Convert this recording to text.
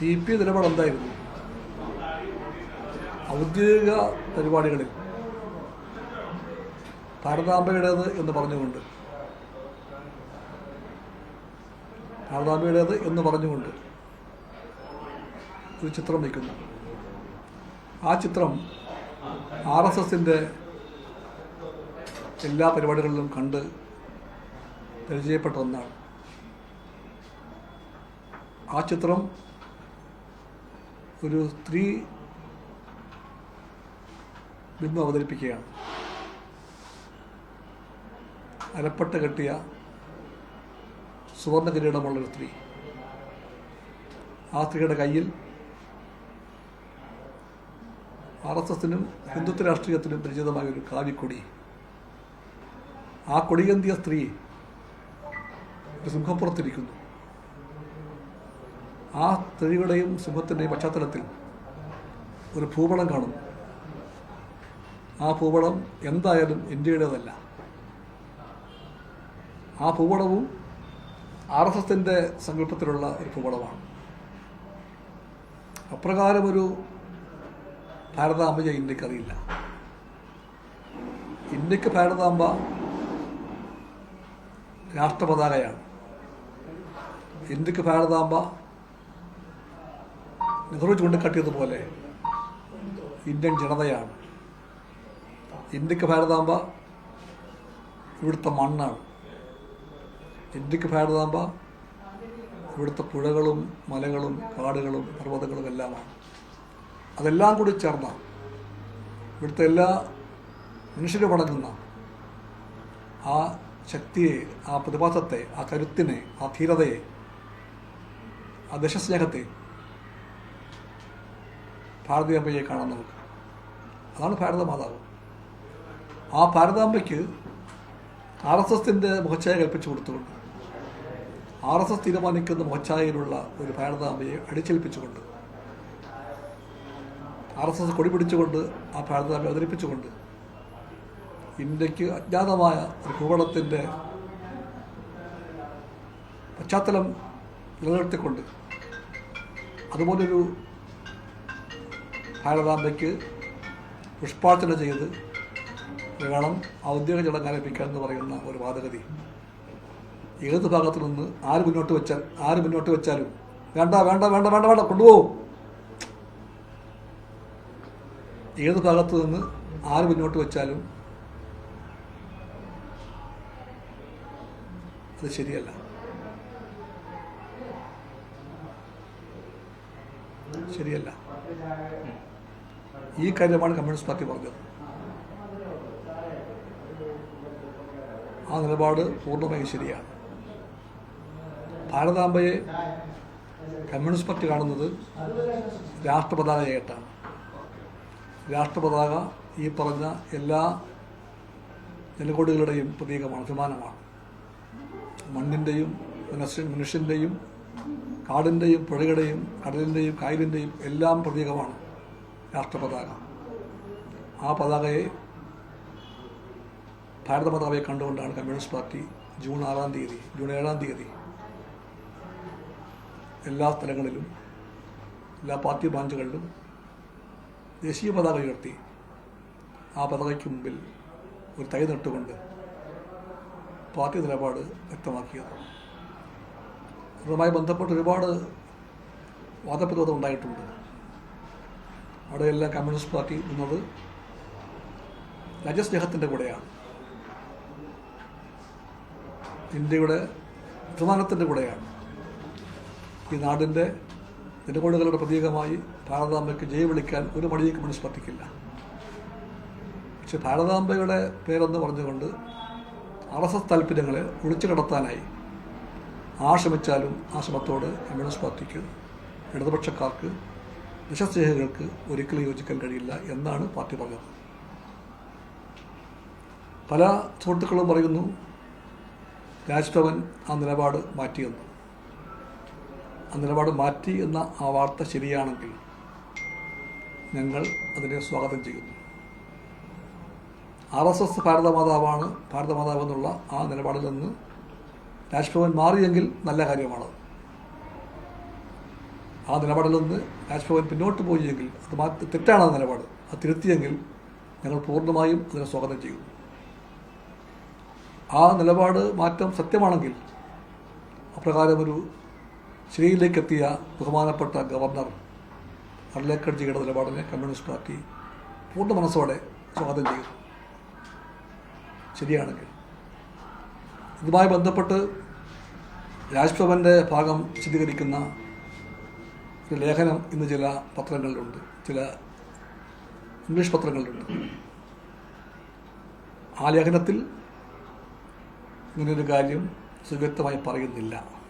C P നിലപാട് എന്തായിരുന്നു? ഔദ്യോഗിക പരിപാടികളിൽ ഭാരതാംബയുടേത് എന്ന് പറഞ്ഞുകൊണ്ട്. ഭാരതാംബയുടേത് എന്ന് പറഞ്ഞുകൊണ്ട് ഒരു ചിത്രം വയ്ക്കുന്നു. ആ ചിത്രം ആർ എസ് എസിന്റെ എല്ലാ പരിപാടികളിലും കണ്ട് പരിചയപ്പെട്ട ഒന്നാണ്. ആ ചിത്രം ഒരു സ്ത്രീ ബിംബം അവതരിപ്പിക്കുകയാണ് അരപ്പട്ട കെട്ടിയ സുവർണ കിരീടമുള്ളൊരു സ്ത്രീ. ആ സ്ത്രീയുടെ കയ്യിൽ ആർ എസ് എസിനും ഹിന്ദുത്വ രാഷ്ട്രീയത്തിനും പരിചിതമായ ഒരു കാവിക്കൊടി ആ കൊടിയന്തിയ സ്ത്രീ ഒരു സിംഹപ്പുറത്തിരിക്കുന്നു. ആ സ്ത്രീയുടെയും സിംഹത്തിന്റെയും പശ്ചാത്തലത്തിൽ ഒരു ഭൂപടം കാണുന്നു. ആ ഭൂപടം എന്തായാലും ഇന്ത്യയുടേതല്ല. ആ ഭൂപടവും ആർ എസ് എസിന്റെ സങ്കല്പത്തിലുള്ള ഒരു ഭൂപടമാണ്. അപ്രകാരമൊരു ഭാരതാമ്പ ഇന്ത്യക്കറിയില്ല. ഇന്ത്യയ്ക്ക് ഭാരതാംബ രാഷ്ട്രപതാകയാണ് ഇന്ത്യയ്ക്ക് ഭാരതാംബ നെഹ്റു ചൂണ്ടിക്കാട്ടിയതുപോലെ ഇന്ത്യൻ ജനതയാണ്. ഇന്ത്യയ്ക്ക് ഭാരതാംബ ഇവിടുത്തെ മണ്ണാണ്. ഇന്ത്യയ്ക്ക് ഭാരതാംബ ഇവിടുത്തെ പുഴകളും മലകളും കാടുകളും പർവതങ്ങളും എല്ലാമാണ്. അതെല്ലാം കൂടി ചേർന്ന ഇവിടുത്തെ എല്ലാ മനുഷ്യരും അടങ്ങുന്ന ആ ശക്തിയെ ആ പ്രതിഭാസത്തെ ആ കരുത്തിനെ ആ ധീരതയെ ആ ദേശസ്നേഹത്തെ ഭാരതീയമ്മയെ കാണാൻ നമുക്ക്. അതാണ് ഭാരതമാതാവ്. ആ ഭാരതാംബയ്ക്ക് ആർ എസ് എസിന്റെ മുഖച്ഛായ കൽപ്പിച്ചു കൊടുത്തുകൊണ്ട് ആർ എസ് എസ് തീരുമാനിക്കുന്ന മുഖച്ഛായയിലുള്ള ഒരു ഭാരതാംബയെ അടിച്ചേൽപ്പിച്ചുകൊണ്ട് ആർ എസ് എസ് കൊടി പിടിച്ചുകൊണ്ട് ആ ഭാരതാംബയെ അവതരിപ്പിച്ചുകൊണ്ട് ഇന്ത്യയ്ക്ക് അജ്ഞാതമായ ഒരു ഭൂപടത്തിന്റെ പശ്ചാത്തലം നിലനിർത്തിക്കൊണ്ട് അതുപോലൊരു ഭാരതാംബയ്ക്ക് പുഷ്പാർച്ചന ചെയ്ത് വേണം ഔദ്യോഗിക ചടങ്ങ് ആരംഭിക്കാൻ എന്ന് പറയുന്ന ഒരു വാദഗതി. ഏത് ഭാഗത്തു നിന്ന് ആര് മുന്നോട്ട് വെച്ചാൽ ആര് മുന്നോട്ട് വെച്ചാലും വേണ്ട വേണ്ട വേണ്ട വേണ്ട വേണ്ട കൊണ്ടുപോകും. ഏത് ഭാഗത്തു നിന്ന് ആര് മുന്നോട്ട് വെച്ചാലും അത് ശരിയല്ല. ശരിയല്ല. ഈ കാര്യമാണ് കമ്മ്യൂണിസ്റ്റ് പാർട്ടി പറഞ്ഞത്. ആ നിലപാട് പൂർണമായും ശരിയാണ്. ഭാരതാംബയെ കമ്മ്യൂണിസ്റ്റ് പാർട്ടി കാണുന്നത് രാഷ്ട്രപതാകയായിട്ടാണ് രാഷ്ട്രപതാക ഈ പറഞ്ഞ എല്ലാ ജനകോടികളുടെയും പ്രതീകമാണ് അഭിമാനമാണ്. മണ്ണിന്റെയും മനുഷ്യ മനുഷ്യന്റെയും കാടിന്റെയും പുഴയുടെയും കടലിന്റെയും കായലിന്റെയും എല്ലാം പ്രതീകമാണ്. രാഷ്ട്രപതാക. ആ പതാകയെ ഭാരത പതാകയെ കണ്ടുകൊണ്ടാണ് കമ്മ്യൂണിസ്റ്റ് പാർട്ടി ജൂൺ ആറാം തീയതി ജൂൺ ഏഴാം തീയതി എല്ലാ സ്ഥലങ്ങളിലും എല്ലാ പാർട്ടി ബ്രാഞ്ചുകളിലും ദേശീയ പതാക ഉയർത്തി ആ പതാകയ്ക്ക് മുമ്പിൽ ഒരു തൈ നട്ടുകൊണ്ട് പാർട്ടി നിലപാട് വ്യക്തമാക്കിയത്. അതുമായി ബന്ധപ്പെട്ട് ഒരുപാട് വാദപ്രതിരോധം ഉണ്ടായിട്ടുണ്ട്. അവിടെയെല്ലാം കമ്മ്യൂണിസ്റ്റ് പാർട്ടി നിന്നത് രാജ്യസ്നേഹത്തിന്റെ കൂടെയാണ്. ഇന്ത്യയുടെ അഭിമാനത്തിന്റെ കൂടെയാണ്. ഈ നാടിന്റെ നിലപാടുകളുടെ പ്രതീകമായി ഭാരതാംബയ്ക്ക് ജയ് വിളിക്കാൻ ഒരു മടിയും കമ്മ്യൂണിസ്റ്റ് പാർട്ടിക്കില്ല. പക്ഷെ ഭാരതാംബയുടെ പേരെന്ന് പറഞ്ഞുകൊണ്ട് ആർ എസ് എസ് താല്പര്യങ്ങളെ ഒളിച്ചു കടത്താനായി ആ ശ്രമിച്ചാലും ആ ശ്രമത്തോട് കമ്മ്യൂണിസ്റ്റ് പാർട്ടിക്ക് ഇടതുപക്ഷക്കാർക്ക് ദേശസ്നേഹികൾക്ക് ഒരിക്കലും യോജിക്കാൻ കഴിയില്ല എന്നാണ് പാർട്ടി പറഞ്ഞത്. പല സുഹൃത്തുക്കളും പറയുന്നു രാജ്ഭവൻ ആ നിലപാട് മാറ്റിയെന്ന്. ആ നിലപാട് മാറ്റി എന്ന ആ വാർത്ത ശരിയാണെങ്കിൽ ഞങ്ങൾ അതിനെ സ്വാഗതം ചെയ്യുന്നു. ആർ എസ് എസ് ഭാരതമാതാവാണ് ഭാരതമാതാവെന്നുള്ള ആ നിലപാടിൽ നിന്ന് രാജ്ഭവൻ മാറിയെങ്കിൽ നല്ല കാര്യമാണ്. ആ നിലപാടിൽ നിന്ന് രാജ്ഭവൻ പിന്നോട്ട് പോയെങ്കിൽ അത് മാറ്റി തെറ്റാണ് ആ നിലപാട്. അത് തിരുത്തിയെങ്കിൽ ഞങ്ങൾ പൂർണമായും അതിനെ സ്വാഗതം ചെയ്യും. ആ നിലപാട് മാറ്റം സത്യമാണെങ്കിൽ അപ്രകാരം ഒരു ശരിയിലേക്ക് എത്തിയ ബഹുമാനപ്പെട്ട ഗവർണർ അർലേക്കഡ്ജിയുടെ നിലപാടിനെ കമ്മ്യൂണിസ്റ്റ് പാർട്ടി പൂർണ മനസ്സോടെ സ്വാഗതം ചെയ്യും. ശരിയാണെങ്കിൽ. ഇതുമായി ബന്ധപ്പെട്ട് രാജ്ഭവന്റെ ഭാഗം വിശദീകരിക്കുന്ന ലേഖനം ഇന്ന് ചില പത്രങ്ങളിലുണ്ട്. ചില ഇംഗ്ലീഷ് പത്രങ്ങളിലുണ്ട്. ആ ലേഖനത്തിൽ ഇങ്ങനൊരു കാര്യം സുവ്യക്തമായി പറയുന്നില്ല.